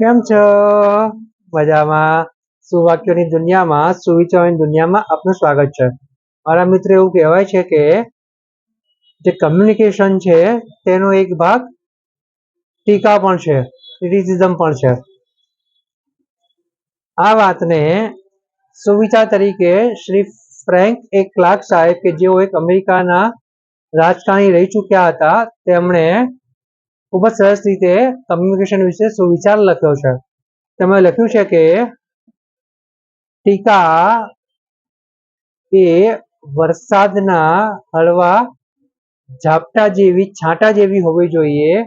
કેમ છો? મજામાં. સુવાક્યોની દુનિયામાં, સુવિચારોની દુનિયામાં આપનું સ્વાગત છે. મારા મિત્ર એવું કહેવાય છે કે, જે કમ્યુનિકેશન છે, તેનો એક ભાગ ટીકા પણ છે ક્રિટિસિઝમ પણ છે. આ વાતને સુવિચાર તરીકે શ્રી ફ્રેન્ક એક ક્લાર્ક સાહેબ કે જેઓ એક અમેરિકાના રાજકારણી રહી ચૂક્યા હતા, તેમણે ખૂબ જ સરસ રીતે કમ્યુનિકેશન વિશે સુવિચાર લખ્યો છે. તેમણે લખ્યું છે કે ટીકા એ વરસાદના હળવા ઝાપટા જેવી, છાંટા જેવી હોવી જોઈએ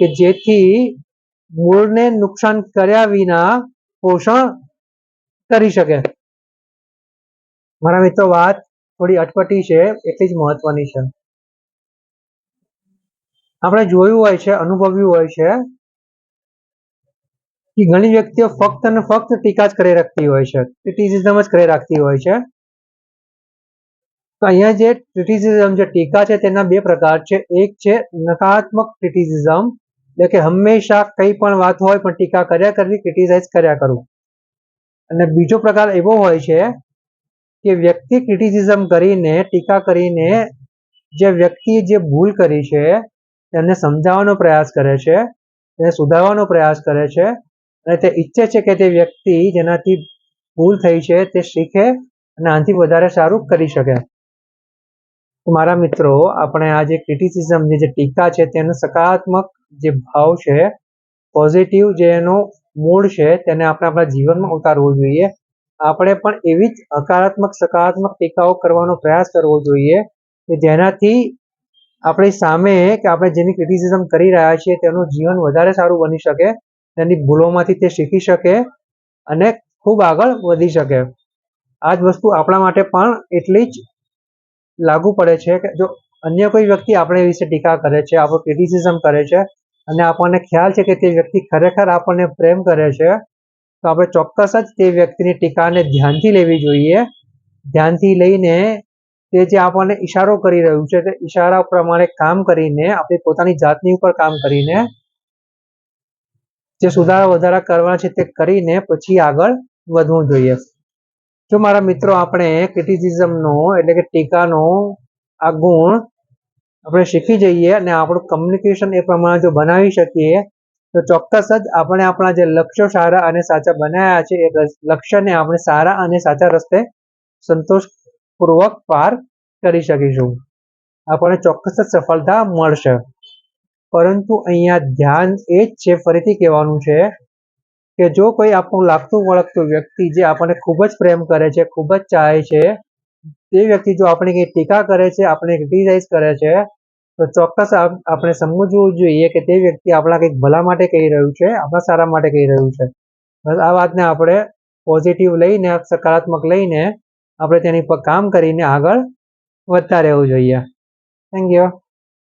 કે જેથી મૂળને નુકસાન કર્યા વિના પોષણ કરી શકે. મારા મિત્રો, વાત થોડી અટપટી છે, એટલી જ મહત્વની છે. આપણે જોયું હોય છે, અનુભવ્યું હોય છે, કે ઘણી વ્યક્તિઓ ફક્ત અને ફક્ત ટીકા જ કરી રાખતી હોય છે ક્રિટિસિઝમ જ કરી રાખતી હોય છે. તો અહીંયા જે ક્રિટિસિઝમ જે ટીકા છે, તેના બે પ્રકાર છે. એક છે નકારાત્મક ક્રિટિસિઝમ એટલે કે હંમેશા કંઈ પણ વાત હોય પણ ટીકા કર્યા કરવી ક્રિટિસાઇઝ કર્યા કરવું. અને બીજો પ્રકાર એવો હોય છે કે વ્યક્તિ ક્રિટિસિઝમ કરીને, ટીકા કરીને, જે વ્યક્તિએ જે ભૂલ કરી છે તેને સમજાવવાનો પ્રયાસ કરે છે, તેને સુધારવાનો પ્રયાસ કરે છે અને તે ઈચ્છે છે કે તે વ્યક્તિ જેનાથી ભૂલ થઈ છે તે શીખે અને આનાથી વધારે સારું કરી શકે. મારા મિત્રો, આપણે આ જે ક્રિટિસિઝમની જે ટીકા છે તેનો સકારાત્મક જે ભાવ છે પોઝિટિવ જે એનો મૂળ છે તેને આપણે આપણા જીવનમાં ઉતારવું જોઈએ. આપણે પણ એવી જ હકારાત્મક, સકારાત્મક ટીકાઓ કરવાનો પ્રયાસ કરવો જોઈએ કે જેનાથી આપણી સામે કે આપણે જેની ક્રિટિસિઝમ કરી રહ્યા છીએ તેનું જીવન વધારે સારું બની શકે, તેની ભૂલોમાંથી તે શીખી શકે અને ખૂબ આગળ વધી શકે. આ જ વસ્તુ આપણા માટે પણ એટલી જ લાગુ પડે છે કે જો અન્ય કોઈ વ્યક્તિ આપણે વિશે ટીકા કરે છે, આપણો ક્રિટિસિઝમ કરે છે અને આપણને ખ્યાલ છે કે તે વ્યક્તિ ખરેખર આપણને પ્રેમ કરે છે, તો આપણે ચોક્કસ જ તે વ્યક્તિની ટીકાને ધ્યાનથી લેવી જોઈએ. ધ્યાનથી લઈને તે જે આપણને ઈશારો કરી રહ્યું છે તે ઈશારા પ્રમાણે કામ કરીને આપણી પોતાની જાતની ઉપર કામ કરીને જે સુધારા વધારા કરવા છે તે કરીને પછી આગળ વધવું જોઈએ. જો મારા મિત્રો આપણે ક્રિટિસિઝમનો એટલે કે ટીકાનો આ ગુણ આપણે શીખી જઈએ અને આપણું કમ્યુનિકેશન એ પ્રમાણે જો બનાવી શકીએ, તો ચોક્કસ જ આપણે આપણા જે લક્ષ્યો સારા અને સાચા બનાવ્યા છે એ લક્ષ્યને આપણે સારા અને સાચા રસ્તે સંતોષપૂર્વક પાર કરી શકીશું. આપણને ચોક્કસ સફળતા મળશે. પરંતુ અહીંયા ધ્યાન એ જ છે, ફરીથી કહેવાનું છે કે જો કોઈ આપણું લાગતું વળગતું વ્યક્તિ જે આપણને ખૂબ જ પ્રેમ કરે છે, ખૂબ જ ચાહે છે, તે વ્યક્તિ જો આપણે કંઈ ટીકા કરે છે આપણે ક્રિટિસાઇઝ કરે છે, તો ચોક્કસ આપણે સમજવું જોઈએ કે તે વ્યક્તિ આપણા કંઈક ભલા માટે કહી રહ્યું છે, આપણા સારા માટે કહી રહ્યું છે. બસ આ વાતને આપણે પોઝિટિવ લઈને, સકારાત્મક લઈને આપણે તેની પર કામ કરીને આગળ વધતા રહેવું જોઈએ. Thank you